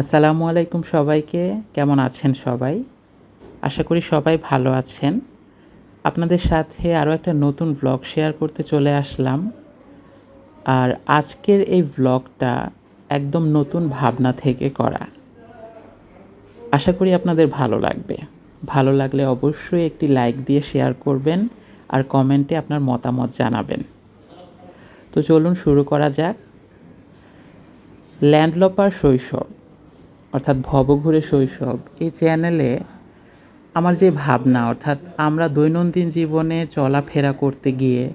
আসসালামু আলাইকুম সবাইকে। কেমন আছেন সবাই? আশা করি সবাই ভালো আছেন। আপনাদের সাথে আরও একটা নতুন ব্লগ শেয়ার করতে চলে আসলাম। আর আজকের এই ব্লগটা একদম নতুন ভাবনা থেকে করা। আশা করি আপনাদের ভালো লাগবে। ভালো লাগলে অবশ্যই একটি লাইক দিয়ে শেয়ার করবেন আর কমেন্টে আপনার মতামত জানাবেন। তো চলুন শুরু করা যাক। ল্যান্ডলপার শৈশব। অর্থাৎ ভবঘুরে শৈশব, এই চ্যানেলে আমার যে ভাবনা, অর্থাৎ আমরা দৈনন্দিন জীবনে চলাফেরা করতে গিয়ে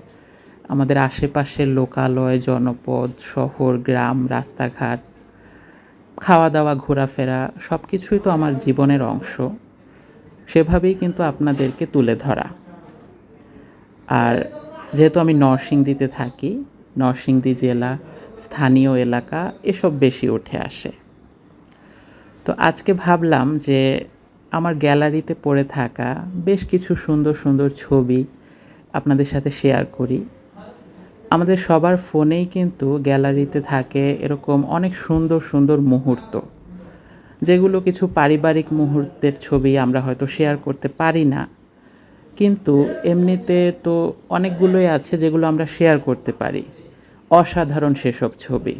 আমাদের আশেপাশের লোকালয়, জনপদ, শহর, গ্রাম, রাস্তাঘাট খাওয়া দাওয়া ঘোরাফেরা সব কিছুই তো আমার জীবনের অংশ। সেভাবেই কিন্তু আপনাদেরকে তুলে ধরা। আর যেহেতু আমি নরসিংদীতে থাকি, নরসিংদী জেলা স্থানীয় এলাকা, এসব বেশি উঠে আসে। তো আজকে ভাবলাম যে আমার গ্যালারিতে পড়ে থাকা বেশ কিছু সুন্দর সুন্দর ছবি আপনাদের সাথে শেয়ার করি। আমাদের সবার ফোনেই কিন্তু গ্যালারিতে থাকে এরকম অনেক সুন্দর সুন্দর মুহূর্ত, যেগুলো কিছু পারিবারিক মুহূর্তের ছবি আমরা হয়তো শেয়ার করতে পারি না। কিন্তু এমনিতে তো অনেকগুলোই আছে যেগুলো আমরা শেয়ার করতে পারি। অসাধারণ সেসব ছবি।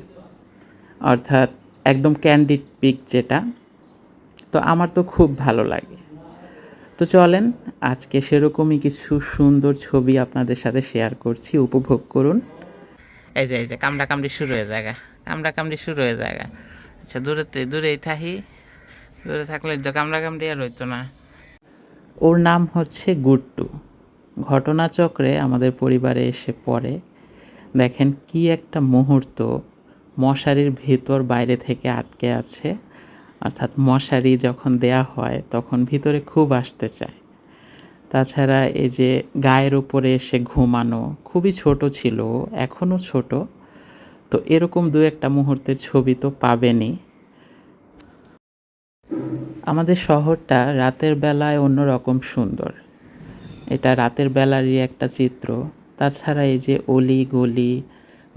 অর্থাৎ একদম ক্যান্ডিড পিক যেটা তো আমার তো খুব ভালো লাগে। তো চলেন আজকে সেরকমই কিছু সুন্দর ছবি আপনাদের সাথে শেয়ার করছি উপভোগ করুন। এই যে এই যে কামড়া কামড়ি শুরু হয়ে জায়গা কামড়া কামড়ি শুরু হয়ে জায়গা আচ্ছা দূরেতে দূরেই থাহি। দূরে থাকলে তো কামড়া কামড়ি আর হইতো না। ওর নাম হচ্ছে গুট্টু। ঘটনাচক্রে আমাদের পরিবারে এসে পড়ে। দেখেন কি একটা মুহূর্ত। মশারির ভেতর বাইরে থেকে আটকে আছে। অর্থাৎ মশারি যখন দেয়া হয়, তখন ভিতরে খুব আসতে চায়। তাছাড়া এই যে গায়ের উপরে এসে ঘুমানো খুবই ছোট ছিল এখনও ছোট। তো এরকম দু একটা মুহূর্তের ছবি তো পাবেনই। আমাদের শহরটা রাতের বেলায় অন্যরকম সুন্দর। এটা রাতের বেলারই একটা চিত্র। তাছাড়া এই যে অলি গলি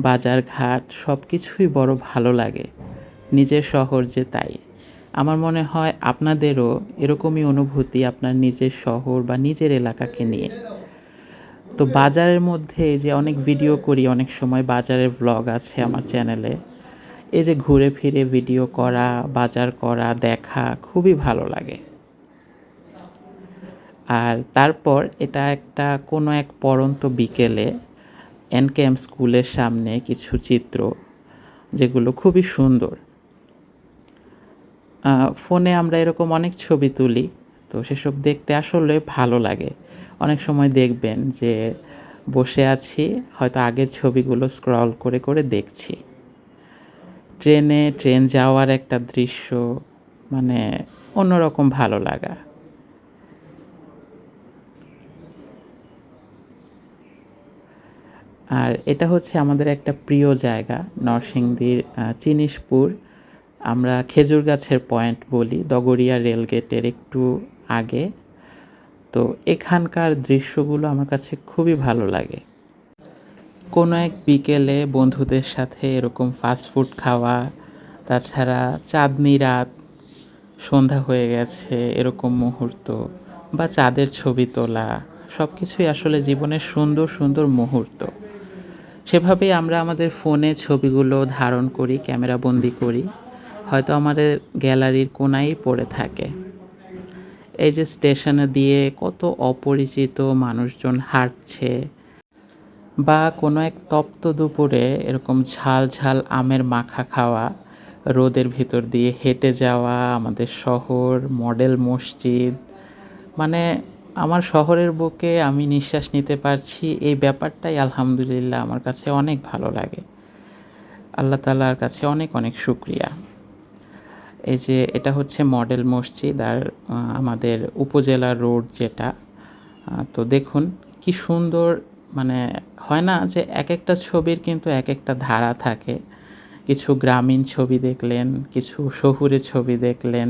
বাজার ঘাট সব কিছুই বড় ভালো লাগে। নিজের শহর যে তাই। আমার মনে হয় আপনাদেরও এরকমই অনুভূতি আপনার নিজের শহর বা নিজের এলাকাকে নিয়ে। তো বাজারের মধ্যে যে অনেক ভিডিও করি, অনেক সময় বাজারের ভ্লগ আছে আমার চ্যানেলে এই যে ঘুরে ফিরে ভিডিও করা, বাজার করা, দেখা খুবই ভালো লাগে। আর তারপর এটা একটা কোনো এক পরন্ত বিকেলে এনকেএম স্কুলের সামনে কিছু চিত্র যেগুলো খুবই সুন্দর। ফোনে আমরা এরকম অনেক ছবি তুলি, তো সেসব দেখতে আসলে ভালো লাগে। অনেক সময় দেখবেন যে বসে আছি, হয়তো আগের ছবিগুলো স্ক্রল করে করে দেখছি। ট্রেনে, ট্রেন যাওয়ার একটা দৃশ্য মানে অন্যরকম ভালো লাগা। আর এটা হচ্ছে আমাদের একটা প্রিয় জায়গা, নরসিংদীর চিনিশপুর আমরা খেজুর গাছের পয়েন্ট বলি দগরিয়া রেলগেটের একটু আগে। তো এখানকার দৃশ্যগুলো আমার কাছে খুবই ভালো লাগে। কোনো এক বিকেলে বন্ধুদের সাথে এরকম ফাস্টফুড খাওয়া, তাছাড়া চাঁদনি রাত, সন্ধ্যা হয়ে গেছে এরকম মুহূর্ত বা চাঁদের ছবি তোলা সব কিছুই আসলে জীবনের সুন্দর সুন্দর মুহূর্ত। সেভাবেই আমরা আমাদের ফোনে ছবিগুলো ধারণ করি, ক্যামেরা বন্দি করি। হয়তো আমাদের গ্যালারির কোনায় পড়ে থাকে। এই যে স্টেশনে দিয়ে কত অপরিচিত মানুষজন হাঁটছে বা কোনো এক তপ্ত দুপুরে এরকম ঝাল ঝাল আমের মাখা খাওয়া, রোদের ভিতর দিয়ে হেঁটে যাওয়া আমাদের শহর, মডেল মসজিদ মানে আমার শহরের বুকে আমি নিঃশ্বাস নিতে পারছি। এই ব্যাপারটাই আলহামদুলিল্লাহ আমার কাছে অনেক ভালো লাগে। আল্লাহ তালার কাছে অনেক অনেক শুক্রিয়া। এই যে এটা হচ্ছে মডেল মসজিদ আর আমাদের উপজেলা রোড যেটা তো দেখুন কি সুন্দর মানে হয় না যে এক একটা ছবির কিন্তু এক একটা ধারা থাকে। কিছু গ্রামীণ ছবি দেখলেন, কিছু শহুরে ছবি দেখলেন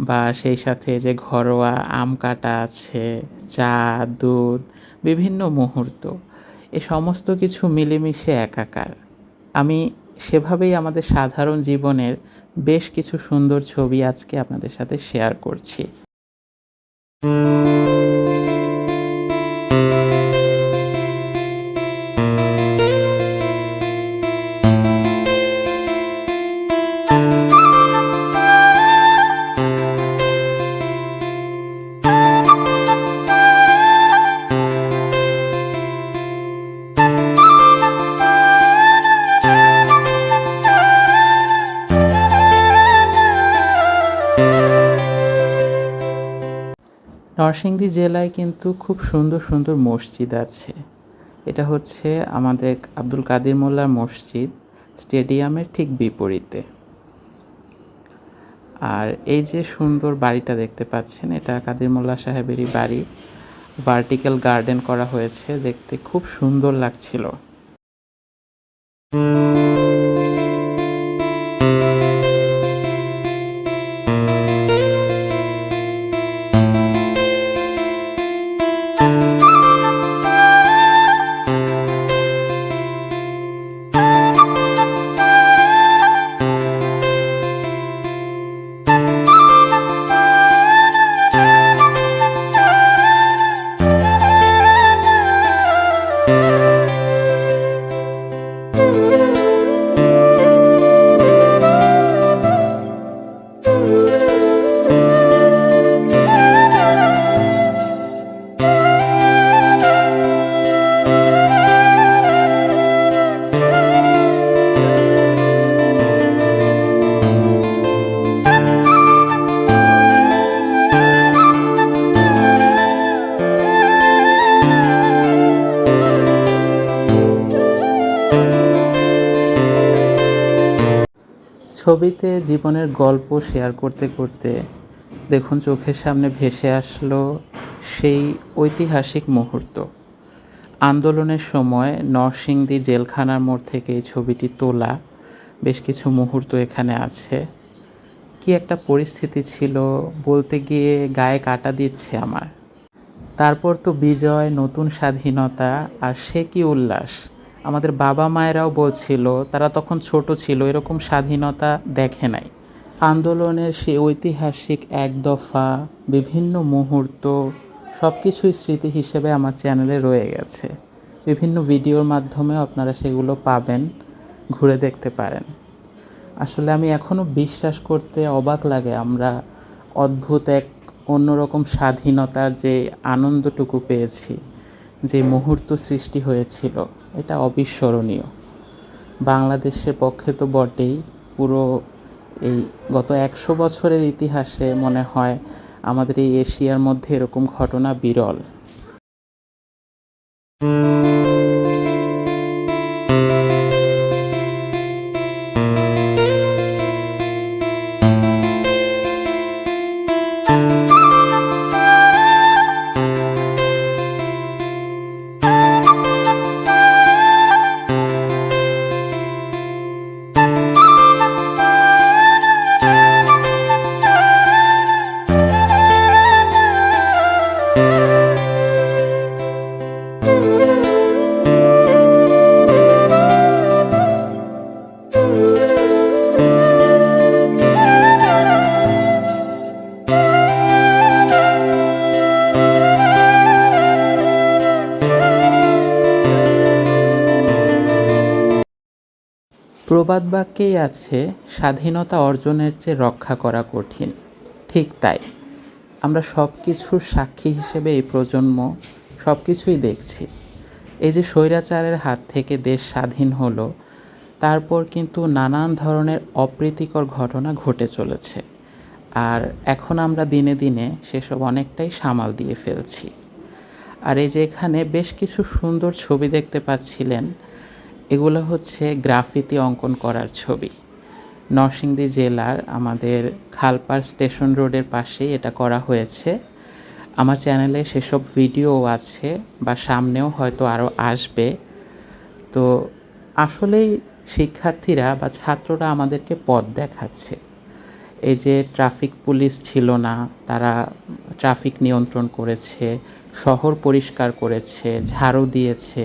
বা সেই সাথে যে ঘরোয়া আম কাটা আছে, চা, দুধ, বিভিন্ন মুহূর্ত, এ সমস্ত কিছু মিলেমিশে একাকার। আমি সেভাবেই আমাদের সাধারণ জীবনের বেশ কিছু সুন্দর ছবি আজকে আপনাদের সাথে শেয়ার করছি। নরসিংদী জেলায় কিন্তু খুব সুন্দর সুন্দর মসজিদ আছে। এটা হচ্ছে আমাদের আব্দুল কাদির মোল্লার মসজিদ, স্টেডিয়ামের ঠিক বিপরীতে। আর এই যে সুন্দর বাড়িটা দেখতে পাচ্ছেন, এটা কাদির মোল্লা সাহেবেরই বাড়ি। ভার্টিক্যাল গার্ডেন করা হয়েছে, দেখতে খুব সুন্দর লাগছিল। ছবিতে জীবনের গল্প শেয়ার করতে করতে দেখুন চোখের সামনে ভেসে আসলো সেই ঐতিহাসিক মুহূর্ত। আন্দোলনের সময় নরসিংদী জেলখানার মোড় থেকে এই ছবিটি তোলা বেশ কিছু মুহূর্ত এখানে আছে। কি একটা পরিস্থিতি ছিল বলতে গিয়ে গায়ে কাটা দিচ্ছে আমার। তারপর তো বিজয়, নতুন স্বাধীনতা আর সে কি উল্লাস। আমাদের বাবা মায়েরাও বলছিল, তারা তখন ছোট ছিল, এরকম স্বাধীনতা দেখে নাই। আন্দোলনের সে ঐতিহাসিক এক দফা, বিভিন্ন মুহূর্ত সব কিছুই স্মৃতি হিসেবে আমার চ্যানেলে রয়ে গেছে। বিভিন্ন ভিডিওর মাধ্যমেও আপনারা সেগুলো পাবেন, ঘুরে দেখতে পারেন। আসলে আমি এখনও বিশ্বাস করতে অবাক লাগে আমরা অদ্ভুত এক অন্যরকম স্বাধীনতার যে আনন্দটুকু পেয়েছি। যে মুহূর্ত সৃষ্টি হয়েছিল, এটা অবিস্মরণীয়। বাংলাদেশের পক্ষে তো বটেই পুরো এই গত একশো বছরের ইতিহাসে মনে হয় আমাদের এই এশিয়ার মধ্যে এরকম ঘটনা বিরল। প্রবাদ বাক্যেই আছে, স্বাধীনতা অর্জনের চেয়ে রক্ষা করা কঠিন। ঠিক তাই। আমরা সব কিছুর সাক্ষী হিসেবে এই প্রজন্ম সব কিছুই দেখছি। এই যে স্বৈরাচারের হাত থেকে দেশ স্বাধীন হলো, তারপর কিন্তু নানান ধরনের অপ্রীতিকর ঘটনা ঘটে চলেছে। আর এখন আমরা দিনে দিনে সেসব অনেকটাই সামাল দিয়ে ফেলছি। আর এই যে এখানে বেশ কিছু সুন্দর ছবি দেখতে পাচ্ছিলেন এগুলো হচ্ছে গ্রাফিতি অঙ্কন করার ছবি। নরসিংদী জেলার আমাদের খালপাড় স্টেশন রোডের পাশেই এটা করা হয়েছে। আমার চ্যানেলে সেসব ভিডিও আছে বা সামনেও হয়তো আরও আসবে। তো আসলেই শিক্ষার্থীরা বা ছাত্ররা আমাদেরকে পথ দেখাচ্ছে। এই যে ট্রাফিক পুলিশ ছিল না, তারা ট্রাফিক নিয়ন্ত্রণ করেছে, শহর পরিষ্কার করেছে, ঝাড়ু দিয়েছে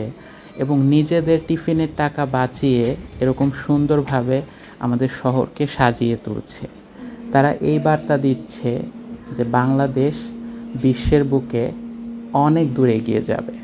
এবং নিজেদের টিফিনের টাকা বাঁচিয়ে এরকম সুন্দরভাবে আমাদের শহরকে সাজিয়ে তুলছে। তারা এই বার্তা দিচ্ছে যে বাংলাদেশ বিশ্বের বুকে অনেক দূরে এগিয়ে যাবে।